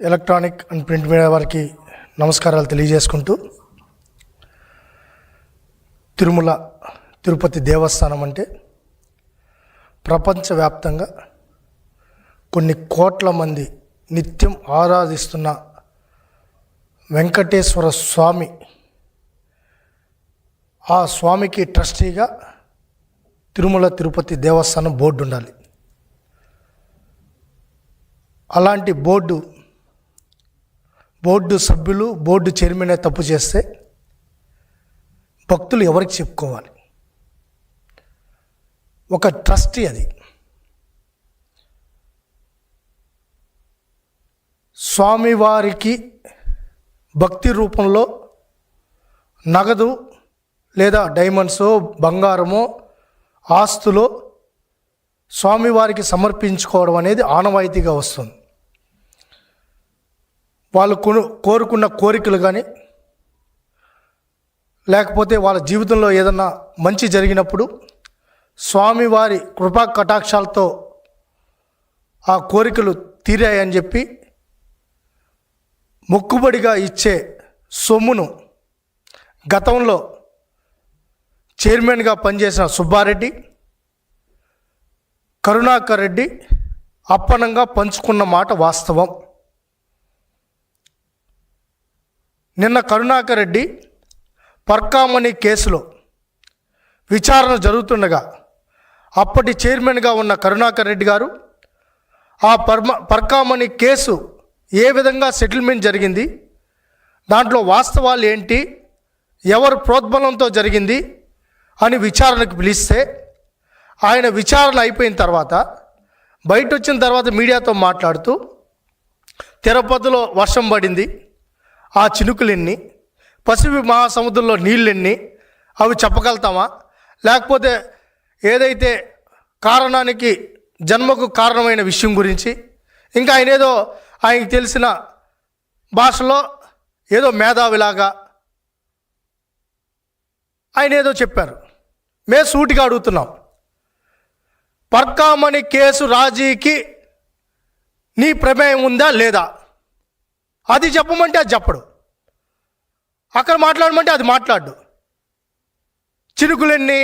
Electronic and print media వారికి నమస్కారాలు తెలియజేసుకుంటూ తిరుమల తిరుపతి దేవస్థానం అంటే ప్రపంచవ్యాప్తంగా కొన్ని కోట్ల మంది నిత్యం ఆరాధిస్తున్న వెంకటేశ్వర స్వామి ఆ స్వామికి ట్రస్టీగా తిరుమల తిరుపతి దేవస్థానం బోర్డు ఉండాలి. అలాంటి బోర్డు బోర్డు సభ్యులు బోర్డు చైర్మనే తప్పు చేస్తే భక్తులు ఎవరికి చెప్పుకోవాలి? ఒక ట్రస్టీ అది. స్వామివారికి భక్తి రూపంలో నగదు లేదా డైమండ్సో బంగారమో ఆస్తులో స్వామివారికి సమర్పించుకోవడం అనేది ఆనవాయితీగా వస్తుంది. వాళ్ళు కొను కోరుకున్న కోరికలు కానీ లేకపోతే వాళ్ళ జీవితంలో ఏదన్నా మంచి జరిగినప్పుడు స్వామివారి కృపా కటాక్షాలతో ఆ కోరికలు తీరాయని చెప్పి మొక్కుబడిగా ఇచ్చే సొమ్మును గతంలో చైర్మన్గా పనిచేసిన సుబ్బారెడ్డి కరుణాకర్ రెడ్డి అప్పనంగా పంచుకున్న మాట వాస్తవం. నిన్న కరుణాకర్ రెడ్డి పర్కామణి కేసులో విచారణ జరుగుతుండగా అప్పటి చైర్మన్గా ఉన్న కరుణాకర్ రెడ్డి గారు ఆ పర్మ పర్కామణి కేసు ఏ విధంగా సెటిల్మెంట్ జరిగింది దాంట్లో వాస్తవాలు ఏంటి ఎవరు ప్రోద్బలంతో జరిగింది అని విచారణకు పిలిస్తే ఆయన విచారణ అయిపోయిన తర్వాత బయట వచ్చిన తర్వాత మీడియాతో మాట్లాడుతూ తిరుపతిలో వర్షం పడింది ఆ చినుకులెన్ని పసిఫిక్ మహాసముద్రంలో నీళ్ళెన్ని అవి చెప్పగలుగుతామా? లేకపోతే ఏదైతే కారణానికి జన్మకు కారణమైన విషయం గురించి ఇంకా ఆయన ఏదో ఆయనకి తెలిసిన భాషలో ఏదో మేధావిలాగా ఆయన ఏదో చెప్పారు. మేము సూటిగా అడుగుతున్నాం. పర్కామణి కేసు రాజీకి నీ ప్రమేయం ఉందా లేదా? అది చెప్పమంటే అది చెప్పడు. అక్కడ మాట్లాడమంటే అది మాట్లాడు. చినుకులెన్ని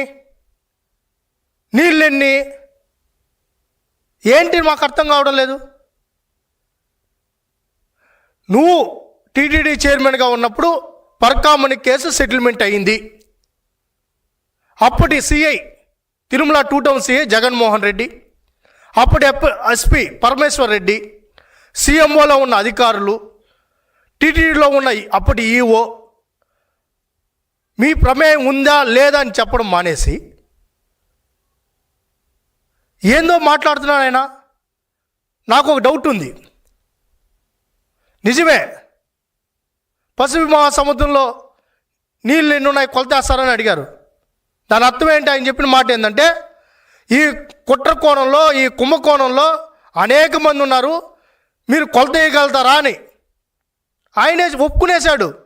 నీళ్ళెన్ని ఏంటి మాకు అర్థం కావడం లేదు? నువ్వు టీటీడీ చైర్మన్గా ఉన్నప్పుడు పర్కామణి కేసు సెటిల్మెంట్ అయింది. అప్పటి CI Tirumala two town CI Jaganmohan Reddy అప్పటి ఎస్పి ఎస్పీ పరమేశ్వర్ రెడ్డి సీఎంఓలో ఉన్న అధికారులు టీటీడీలో ఉన్న అప్పటి ఈఓ మీ ప్రమేయం ఉందా లేదా అని చెప్పడం మానేసి ఏందో మాట్లాడుతున్నాడు ఆయన నాకు ఒక డౌట్ ఉంది. నిజమే పసిఫిక్ మహాసముద్రంలో నీళ్ళు ఎన్ని ఉన్నాయి కొలతేస్తారని అడిగారు. దాని అర్థం ఏంటి? ఆయన చెప్పిన మాట ఏంటంటే ఈ కుట్ర కోణంలో ఈ కుంభకోణంలో అనేక మంది ఉన్నారు మీరు కొలత వేయగలుగుతారా అని. ఆయనే ఒప్పుకునేశాడు.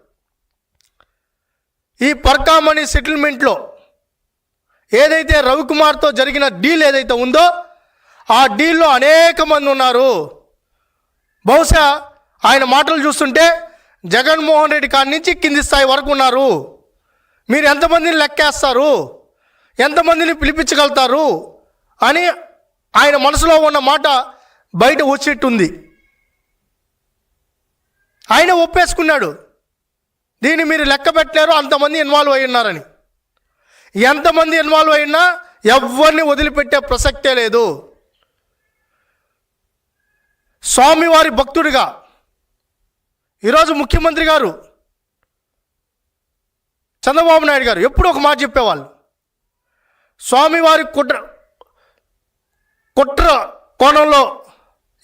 ఈ పర్కామణి సెటిల్మెంట్లో ఏదైతే రవికుమార్తో జరిగిన డీల్ ఏదైతే ఉందో ఆ డీల్లో అనేక మంది ఉన్నారు. బహుశా ఆయన మాటలు చూస్తుంటే జగన్మోహన్ రెడ్డి కాడి నుంచి కింది స్థాయి వరకు ఉన్నారు. మీరు ఎంతమందిని లెక్కేస్తారు? ఎంతమందిని పిలిపించగలుగుతారు? అని ఆయన మనసులో ఉన్న మాట బయట వచ్చేట్టుంది. ఆయన ఒప్పేసుకున్నాడు. దీన్ని మీరు లెక్క పెట్టలేరు అంతమంది ఇన్వాల్వ్ అయి ఉన్నారని. ఎంతమంది ఇన్వాల్వ్ అయినా ఎవరిని వదిలిపెట్టే ప్రసక్తే లేదు. స్వామివారి భక్తుడిగా ఈరోజు ముఖ్యమంత్రి గారు చంద్రబాబు నాయుడు గారు ఎప్పుడు ఒక మాట చెప్పేవాళ్ళు. స్వామివారి కుట్ర కుట్ర కోణంలో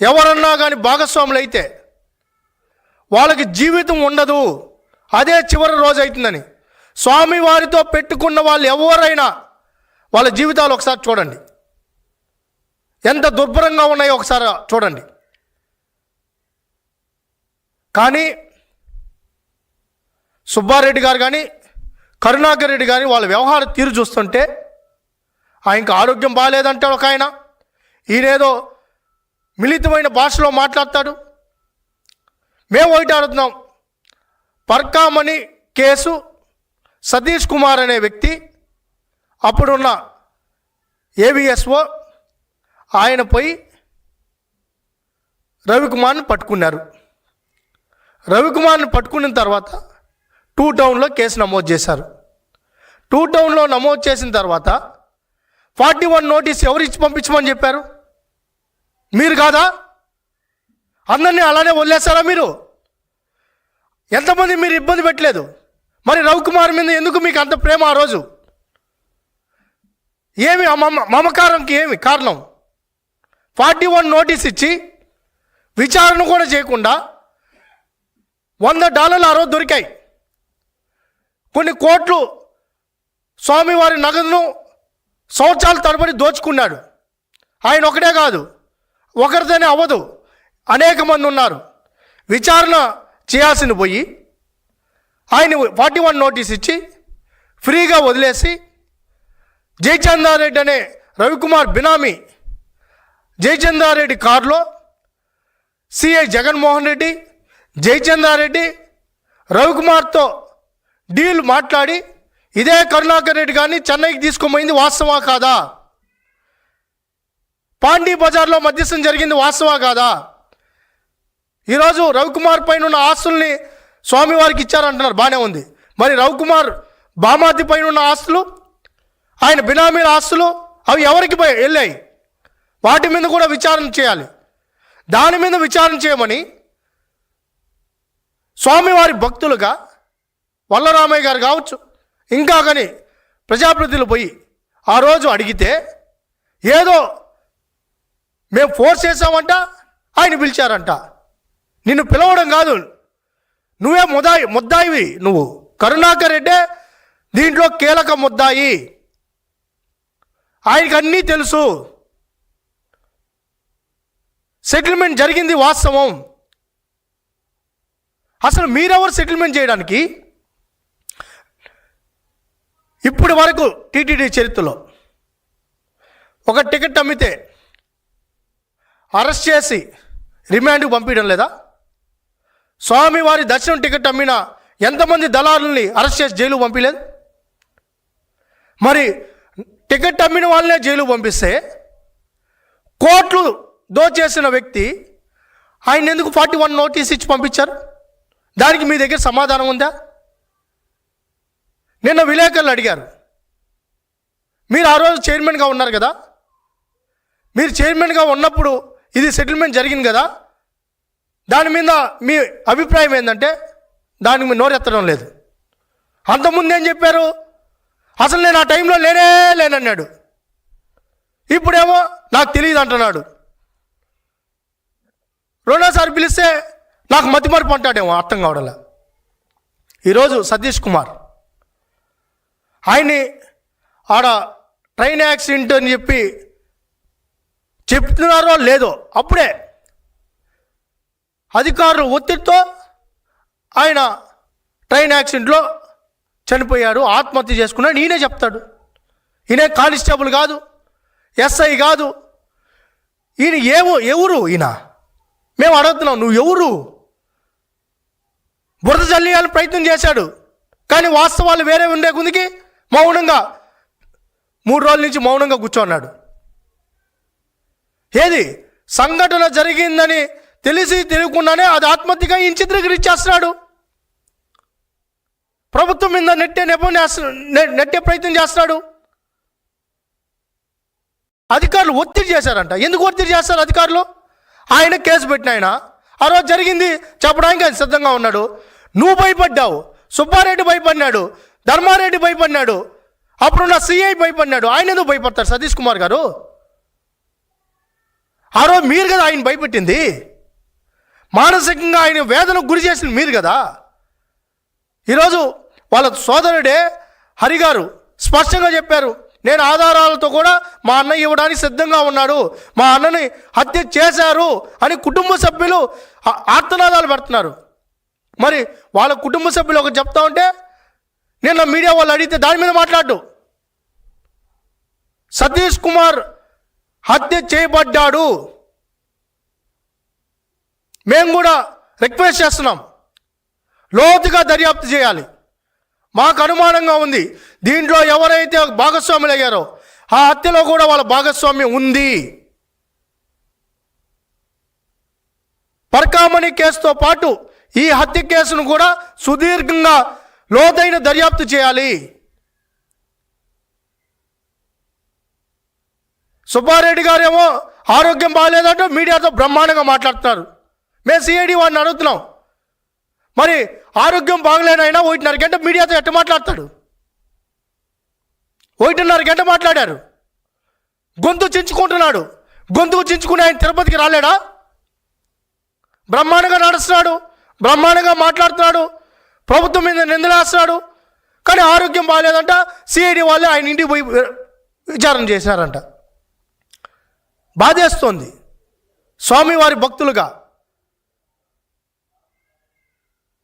ఎవరన్నా కానీ భాగస్వాములు అయితే వాళ్ళకి జీవితం ఉండదు. అదే చివరి రోజు అవుతుందని స్వామి వారితో పెట్టుకున్న వాళ్ళు ఎవరైనా వాళ్ళ జీవితాలు ఒకసారి చూడండి. ఎంత దుర్భరంగా ఉన్నాయో ఒకసారి చూడండి. కానీ సుబ్బారెడ్డి గారు కానీ కరుణాకర్ రెడ్డి కానీ వాళ్ళ వ్యవహార తీరు చూస్తుంటే ఆయనకు ఆరోగ్యం బాగాలేదంటాడు ఒక ఆయన. ఈయనేదో మిళితమైన భాషలో మాట్లాడతాడు. మేము ఒకటి అడుగుతున్నాం పర్కామణి కేసు సతీష్ కుమార్ అనే వ్యక్తి అప్పుడున్న ఏవిఎస్ఓ ఆయన పోయి రవికుమార్ని పట్టుకున్నారు. రవికుమార్ని పట్టుకున్న తర్వాత టూ టౌన్లో కేసు నమోదు చేశారు. టూ టౌన్లో నమోదు చేసిన తర్వాత ఫార్టీ వన్ నోటీస్ ఎవరు ఇచ్చి పంపించమని చెప్పారు? మీరు కాదా? అందరినీ అలానే వదిలేస్తారా మీరు? ఎంతమంది మీరు ఇబ్బంది పెట్టలేదు? మరి రవికుమార్ మీద ఎందుకు మీకు అంత ప్రేమ ఆ రోజు? ఏమి మమ మమకారంకి ఏమి కారణం? ఫార్టీ వన్ నోటీస్ ఇచ్చి విచారణ కూడా చేయకుండా వంద డాలర్లు ఆ రోజు దొరికాయి. కొన్ని కోట్లు స్వామివారి నగదును సంవత్సరాల తరబడి దోచుకున్నాడు. ఆయన ఒకటే కాదు ఒకరితోనే అవ్వదు. అనేక మంది ఉన్నారు. విచారణ చేయాల్సింది పోయి ఆయన ఫార్టీ వన్ నోటీస్ ఇచ్చి ఫ్రీగా వదిలేసి జయచందారెడ్డి అనే రవికుమార్ బినామీ జయచందారెడ్డి కారులో సిఐ జగన్మోహన్ రెడ్డి జయచందారెడ్డి రవికుమార్తో డీల్ మాట్లాడి ఇదే కరుణాకర్ రెడ్డి గారిని చెన్నైకి తీసుకుపోయింది వాస్తవా కాదా? పాండీ బజార్లో మధ్యస్థం జరిగింది వాస్తవా కాదా? ఈరోజు రవికుమార్ పైన ఉన్న ఆస్తుల్ని స్వామివారికి ఇచ్చారంటున్నారు. బాగానే ఉంది. మరి రవికుమార్ బామాతి పైన ఉన్న ఆస్తులు ఆయన బినామీల ఆస్తులు అవి ఎవరికి పోయి వెళ్ళాయి. వాటి మీద కూడా విచారణ చేయాలి. దాని మీద విచారణ చేయమని స్వామివారి భక్తులుగా వల్లరామయ్య గారు కావచ్చు ఇంకా కానీ ప్రజాప్రతినిధులు పోయి ఆ రోజు అడిగితే ఏదో మేము ఫోర్స్ చేసామంట ఆయన పిలిచారంట. నిన్ను పిలవడం కాదు. నువ్వే ముదాయి ముద్దాయివి నువ్వు. కరుణాకర్ రెడ్డే దీంట్లో కీలక ముద్దాయి. ఆయనకి అన్నీ తెలుసు. సెటిల్మెంట్ జరిగింది వాస్తవం. అసలు మీరెవరు సెటిల్మెంట్ చేయడానికి? ఇప్పటి వరకు టీటీడీ చరిత్రలో ఒక టికెట్ అమ్మితే అరెస్ట్ చేసి రిమాండ్కి పంపించడం లేదా? స్వామివారి దర్శనం టికెట్ అమ్మిన ఎంతమంది దళారుల్ని అరెస్ట్ చేసి జైలు పంపించలేదు మరి టికెట్ అమ్మిన వాళ్ళనే జైలు పంపిస్తే కోట్లు దోచేసిన వ్యక్తి ఆయన ఎందుకు ఫార్టీ వన్ నోటీస్ ఇచ్చి పంపించారు? దానికి మీ దగ్గర సమాధానం ఉందా? నిన్న విలేకరులు అడిగారు. మీరు ఆ రోజు చైర్మన్గా ఉన్నారు కదా? మీరు చైర్మన్గా ఉన్నప్పుడు ఇది సెటిల్మెంట్ జరిగింది కదా? దాని మీద మీ అభిప్రాయం ఏంటంటే దానికి మీరు నోరెత్తడం లేదు. అంతకుముందు ఏం చెప్పారు? అసలు నేను ఆ టైంలో లేనే లేనన్నాడు. ఇప్పుడేమో నాకు తెలియదు అంటున్నాడు. రెండోసారి పిలిస్తే నాకు మతిమరుపు అంటాడేమో అర్థం కావడంలా. ఈరోజు సతీష్ కుమార్. ఆయన్ని ఆడ ట్రైన్ యాక్సిడెంట్ అని చెప్పి చెప్తున్నారో లేదో అప్పుడే అధికారుల ఒత్తిడితో ఆయన ట్రైన్ యాక్సిడెంట్లో చనిపోయాడు ఆత్మహత్య చేసుకున్నాడు. ఈయనే చెప్తాడు. ఈయన కానిస్టేబుల్ కాదు ఎస్ఐ కాదు. ఈయన ఏమో ఎవరు ఈయన? మేము అడుగుతున్నాం నువ్వు ఎవరు బురద చల్లియాలని ప్రయత్నం చేశాడు. కానీ వాస్తవాలు వేరే ఉండే కొందికి మౌనంగా మూడు రోజుల నుంచి మౌనంగా కూర్చోన్నాడు. ఏది? సంఘటన జరిగిందని తెలిసి తెలియకుండానే అది ఆత్మహత్యగా ఈయన చిత్రీకరించేస్తున్నాడు ప్రభుత్వం మీద నెట్టే నెపం నెట్టే ప్రయత్నం చేస్తున్నాడు. అధికారులు ఒత్తిడి చేశారంట. ఎందుకు ఒత్తిడి చేస్తారు అధికారులు? ఆయన కేసు పెట్టిన ఆయన. ఆ రోజు జరిగింది చెప్పడానికి ఆయన సిద్ధంగా ఉన్నాడు. నువ్వు భయపడ్డావు. సుబ్బారెడ్డి భయపడినాడు. ధర్మారెడ్డి భయపడినాడు. అప్పుడున్న సిఐ భయపడినాడు. ఆయన ఎందుకు భయపడతారు? సతీష్ కుమార్ గారు? ఆ రోజు మీరు కదా ఆయన భయపెట్టింది? మానసికంగా ఆయన వేదనకు గురి చేసింది మీరు కదా? ఈరోజు వాళ్ళ సోదరుడే హరిగారు స్పష్టంగా చెప్పారు నేను ఆధారాలతో కూడా మా అన్న ఇవ్వడానికి సిద్ధంగా ఉన్నాడు. మా అన్నని హత్య చేశారు అని కుటుంబ సభ్యులు ఆర్తనాదాలు పెడుతున్నారు. మరి వాళ్ళ కుటుంబ సభ్యులు ఒక చెప్తా ఉంటే నిన్న మీడియా వాళ్ళు అడిగితే దాని మీద మాట్లాడు. సతీష్ కుమార్ హత్య చేయబడ్డాడు. మేము కూడా రిక్వెస్ట్ చేస్తున్నాం. లోతుగా దర్యాప్తు చేయాలి. మాకు అనుమానంగా ఉంది. దీంట్లో ఎవరైతే భాగస్వాములు అయ్యారో ఆ హత్యలో కూడా వాళ్ళ భాగస్వామ్యం ఉంది. పర్కామణి కేసుతో పాటు ఈ హత్య కేసును కూడా సుదీర్ఘంగా లోతైన దర్యాప్తు చేయాలి. సుబ్బారెడ్డి గారేమో ఆరోగ్యం బాగాలేదంటే మీడియాతో బ్రహ్మాండంగా మాట్లాడుతున్నారు. మేము సిఐడి వాడిని అడుగుతున్నాం. మరి ఆరోగ్యం బాగలేనైనా ఒకటిన్నర గంట మీడియాతో ఎట్ట మాట్లాడతాడు? ఒకటిన్నర గంట మాట్లాడారు. గొంతు చించుకుంటున్నాడు. గొంతుకు చించుకుని ఆయన తిరుపతికి రాలేడా? బ్రహ్మాండంగా నడుస్తున్నాడు. బ్రహ్మాండంగా మాట్లాడుతున్నాడు. ప్రభుత్వం మీద నిందలేస్తున్నాడు కానీ ఆరోగ్యం బాగాలేదంట. సిఐడి వాళ్ళే ఆయన ఇంటికి పోయి విచారణ చేశారంట. బాధేస్తోంది. స్వామివారి భక్తులుగా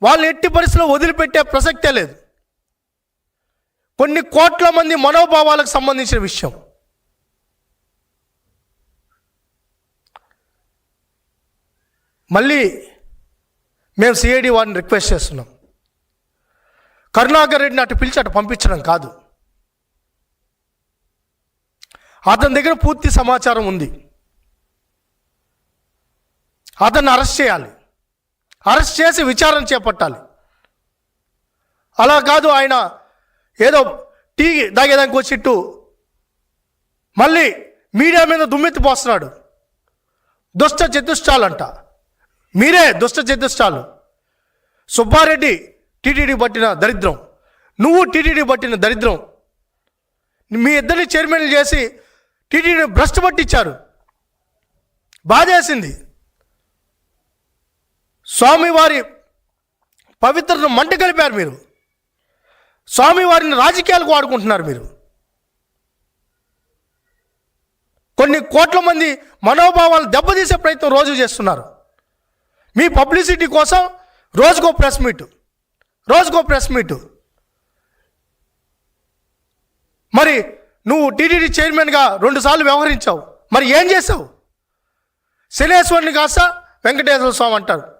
వాళ్ళు ఎట్టి పరిస్థితుల్లో వదిలిపెట్టే ప్రసక్తే లేదు. కొన్ని కోట్ల మంది మనోభావాలకు సంబంధించిన విషయం. మళ్ళీ మేము సిఐడి వారిని రిక్వెస్ట్ చేస్తున్నాం. కరుణాకర్ రెడ్డిని అటు పిలిచి అటు పంపించడం కాదు. అతని దగ్గర పూర్తి సమాచారం ఉంది. అతన్ని అరెస్ట్ చేయాలి. అరెస్ట్ చేసి విచారణ చేపట్టాలి. అలా కాదు ఆయన ఏదో టీ తాగేదానికి వచ్చిట్టు మళ్ళీ మీడియా మీద దుమ్మెత్తి పోస్తున్నాడు. దుష్ట చతుష్టాలంట మీరే దుష్ట చతుష్టాలు. సుబ్బారెడ్డి టీటీడీ పట్టిన దరిద్రం. నువ్వు టీటీడీ పట్టిన దరిద్రం. మీ ఇద్దరిని చైర్మన్లు చేసి టీటీడీ భ్రష్టు పట్టించారు. బాధేసింది. స్వామివారి పవిత్రతను మంట కలిపారు మీరు. స్వామివారిని రాజకీయాలకు వాడుకుంటున్నారు మీరు. కొన్ని కోట్ల మంది మనోభావాలు దెబ్బతీసే ప్రయత్నం రోజు చేస్తున్నారు. మీ పబ్లిసిటీ కోసం రోజుకో ప్రెస్ మీట్ రోజుకో ప్రెస్ మీట్. మరి నువ్వు టీటీడీ చైర్మన్గా రెండుసార్లు వ్యవహరించావు. మరి ఏం చేసావు శనేశ్వరుని కాస్త వెంకటేశ్వర స్వామి అంటారు.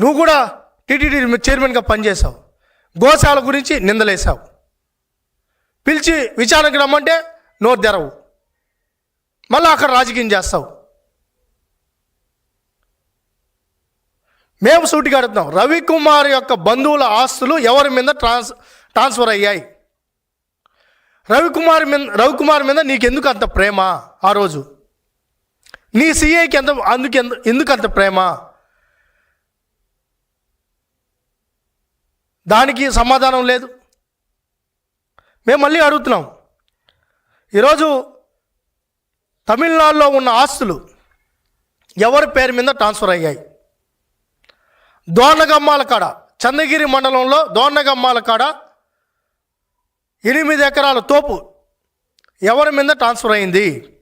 నువ్వు కూడా టీటీడీ చైర్మన్గా పనిచేసావు గోశాల గురించి నిందలేసావు పిలిచి విచారణకి రమ్మంటే నోరు తెరవు. మళ్ళీ అక్కడ రాజకీయం చేస్తావు. మేము సూటిగా అడుగుతున్నాం. రవికుమార్ యొక్క బంధువుల ఆస్తులు ఎవరి మీద ట్రాన్స్ ట్రాన్స్ఫర్ అయ్యాయి? రవికుమార్ మీద రవికుమార్ మీద నీకెందుకు అంత ప్రేమ ఆ రోజు? నీ సీఐకి ఎంత అందుకు ఎందుకు అంత ప్రేమ? దానికి సమాధానం లేదు. మేము మళ్ళీ అడుగుతున్నాం. ఈరోజు తమిళనాడులో ఉన్న ఆస్తులు ఎవరి పేరు మీద ట్రాన్స్ఫర్ అయ్యాయి? దోర్నగమ్మాల కాడ చంద్రగిరి మండలంలో దోర్నగమ్మాల కాడ ఎనిమిది ఎకరాల తోపు ఎవరి మీద ట్రాన్స్ఫర్ అయింది?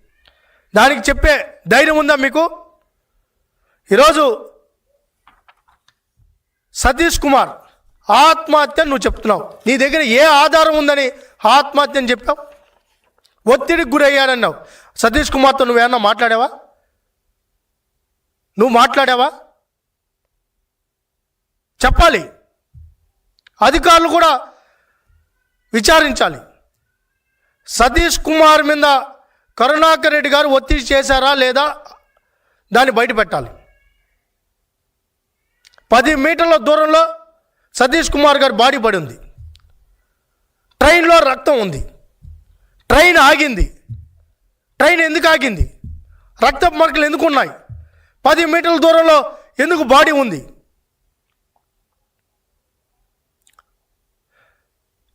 దానికి చెప్పే ధైర్యం ఉందా మీకు? ఈరోజు సతీష్ కుమార్ ఆత్మహత్య నువ్వు చెప్తున్నావు. నీ దగ్గర ఏ ఆధారం ఉందని ఆత్మహత్య అని చెప్పావు? ఒత్తిడికి గురయ్యాడన్నావు సతీష్ కుమార్తో నువ్వేమన్నా మాట్లాడావా? నువ్వు మాట్లాడావా? చెప్పాలి. అధికారులు కూడా విచారించాలి. సతీష్ కుమార్ మీద కరుణాకర్ రెడ్డి గారు ఒత్తిడి చేశారా లేదా దాన్ని బయట పెట్టాలి పది మీటర్ల దూరంలో సతీష్ కుమార్ గారి బాడీ పడి ఉంది. ట్రైన్లో రక్తం ఉంది. ట్రైన్ ఆగింది. ట్రైన్ ఎందుకు ఆగింది? రక్తపు మరకలు ఎందుకు ఉన్నాయి పది మీటర్ల దూరంలో ఎందుకు బాడీ ఉంది?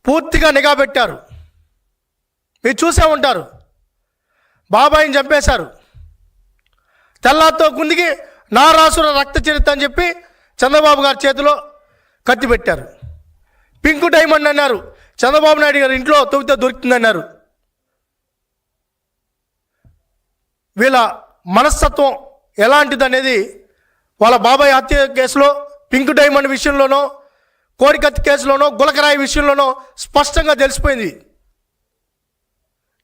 పూర్తిగా నిఘా పెట్టారు. మీరు చూసే ఉంటారు. బాబాయిని చంపేశారు. తెల్లాతో కుందికి నారాసుర రక్త చరిత్ర అని చెప్పి చంద్రబాబు గారి చేతిలో కత్తి పెట్టారు. పింకు డైమండ్ అన్నారు. చంద్రబాబు నాయుడు గారి ఇంట్లో తొవితే దొరుకుతుందన్నారు. వీళ్ళ మనస్తత్వం ఎలాంటిది అనేది వాళ్ళ బాబాయ్ హత్య కేసులో పింక్ డైమండ్ విషయంలోనో కోడికత్తి కేసులోనో గులకరాయి విషయంలోనో స్పష్టంగా తెలిసిపోయింది.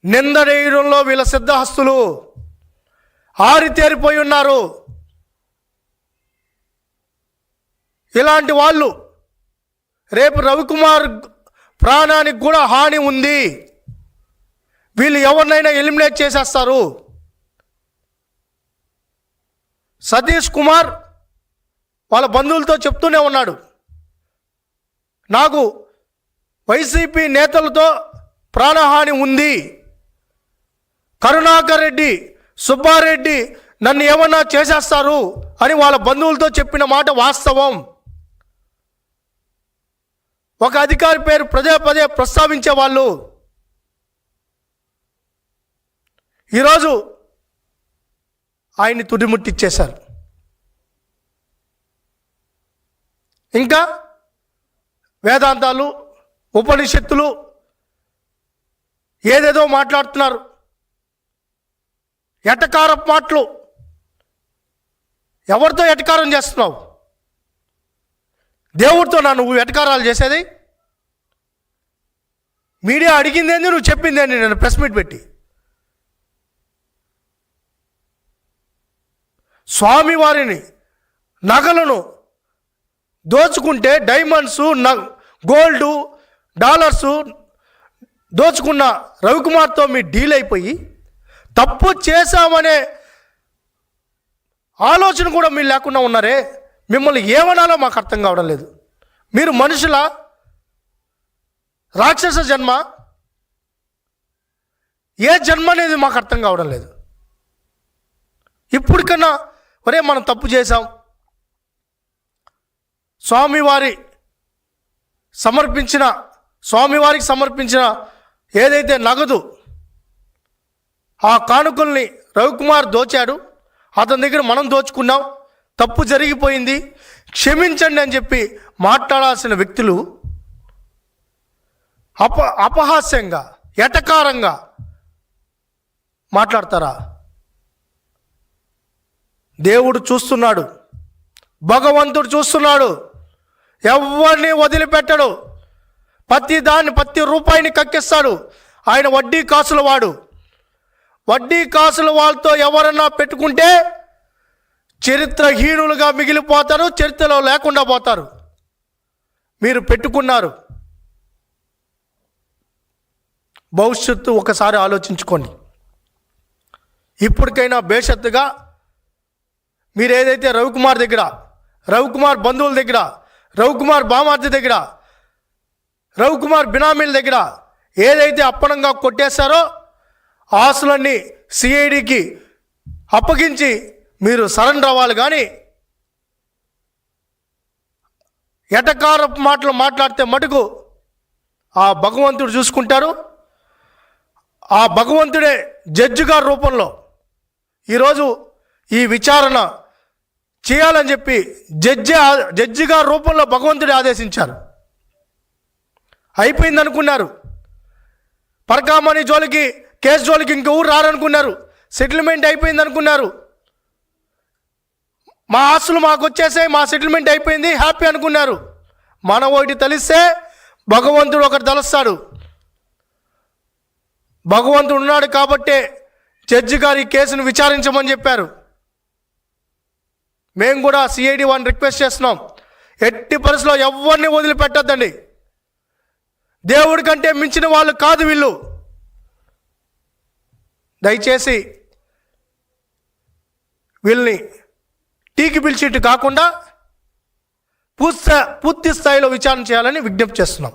నిందడేయడంలో వీళ్ళ సిద్ధహస్తులు ఆరితేరిపోయి ఉన్నారు. ఇలాంటి వాళ్ళు రేపు రవికుమార్ ప్రాణానికి కూడా హాని ఉంది. వీళ్ళు ఎవరినైనా ఎలిమినేట్ చేసేస్తారు? సతీష్ కుమార్ వాళ్ళ బంధువులతో చెప్తూనే ఉన్నాడు. నాకు వైసీపీ నేతలతో ప్రాణహాని ఉంది. కరుణాకర్ రెడ్డి సుబ్బారెడ్డి నన్ను ఏమన్నా చేసేస్తారు? అని వాళ్ళ బంధువులతో చెప్పిన మాట వాస్తవం. ఒక అధికారి పేరు పదే పదే ప్రస్తావించే వాళ్ళు. ఈరోజు ఆయన్ని తుడిముట్టిచ్చేశారు. ఇంకా వేదాంతాలు ఉపనిషత్తులు ఏదేదో మాట్లాడుతున్నారు. ఎటకారపు మాటలు. ఎవరితో ఎటకారం చేస్తున్నావు? దేవుడితో నా నువ్వు వెటకారాలు చేసేది? మీడియా అడిగిందేంది నువ్వు చెప్పిందేంది నేను ప్రెస్ మీట్ పెట్టి? స్వామివారిని నగలను దోచుకుంటే డైమండ్స్ న గోల్డ్ డాలర్సు దోచుకున్న రవికుమార్తో మీ డీల్ అయిపోయి తప్పు చేశామనే ఆలోచన కూడా మీరు లేకుండా ఉన్నారే? మిమ్మల్ని ఏమనాలో మాకు అర్థం కావడం లేదు. మీరు మనుషుల రాక్షస జన్మ ఏ జన్మ అనేది మాకు అర్థం కావడం లేదు. ఇప్పటికన్నా ఒరే మనం తప్పు చేశాం. స్వామివారి సమర్పించిన స్వామివారికి సమర్పించిన ఏదైతే నగదు ఆ కానుకల్ని రవికుమార్ దోచాడు. అతని దగ్గర మనం దోచుకున్నాం. తప్పు జరిగిపోయింది క్షమించండి అని చెప్పి మాట్లాడాల్సిన వ్యక్తులు అప అపహాస్యంగా ఎటకారంగా మాట్లాడతారా? దేవుడు చూస్తున్నాడు భగవంతుడు చూస్తున్నాడు ఎవరిని వదిలిపెట్టడు ప్రతి దాన్ని ప్రతి రూపాయిని కక్కిస్తాడు. ఆయన వడ్డీ కాసుల వాడు వడ్డీ కాసుల వాళ్ళతో ఎవరన్నా పెట్టుకుంటే చరిత్రహీనులుగా మిగిలిపోతారు చరిత్రలో లేకుండా పోతారు. మీరు పెట్టుకున్నారు. భవిష్యత్తు ఒకసారి ఆలోచించుకోండి. ఇప్పటికైనా బేషత్తుగా మీరు ఏదైతే రవికుమార్ దగ్గర రవికుమార్ బంధువుల దగ్గర రవికుమార్ బామార్ది దగ్గర రవికుమార్ బినామీల దగ్గర ఏదైతే అప్పనంగా కొట్టేశారో ఆస్తులన్నీ సిఐడికి అప్పగించి మీరు సరెండర్ అవ్వాలి కానీ ఎటకార మాటలు మాట్లాడితే మటుకు ఆ భగవంతుడు చూసుకుంటారు. ఆ భగవంతుడే జడ్జి గారి రూపంలో ఈరోజు ఈ విచారణ చేయాలని చెప్పి జడ్జి ఆ- జడ్జి గారి రూపంలో భగవంతుడే ఆదేశించారు. అయిపోయింది అనుకున్నారు. పరకామణి జోలికి కేసు జోలికి ఇంక ఊరు రారనుకున్నారు. సెటిల్మెంట్ అయిపోయింది అనుకున్నారు. మా ఆస్తులు మాకు వచ్చేసాయి మా సెటిల్మెంట్ అయిపోయింది హ్యాపీ అనుకున్నారు. మన ఒకటి తెలిస్తే భగవంతుడు ఒకటి తలుస్తాడు. భగవంతుడు ఉన్నాడు కాబట్టే జడ్జి గారు ఈ కేసును విచారించమని చెప్పారు. మేము కూడా సిఐడి వన్ రిక్వెస్ట్ చేస్తున్నాం. ఎట్టి పరిస్థితిలో ఎవరిని వదిలిపెట్టద్దండి. దేవుడి కంటే మించిన వాళ్ళు కాదు వీళ్ళు. దయచేసి వీళ్ళని టీకి పిలిచిట్టు కాకుండా పూర్తి పూర్తి స్థాయిలో విచారణ చేయాలని విజ్ఞప్తి చేస్తున్నాం.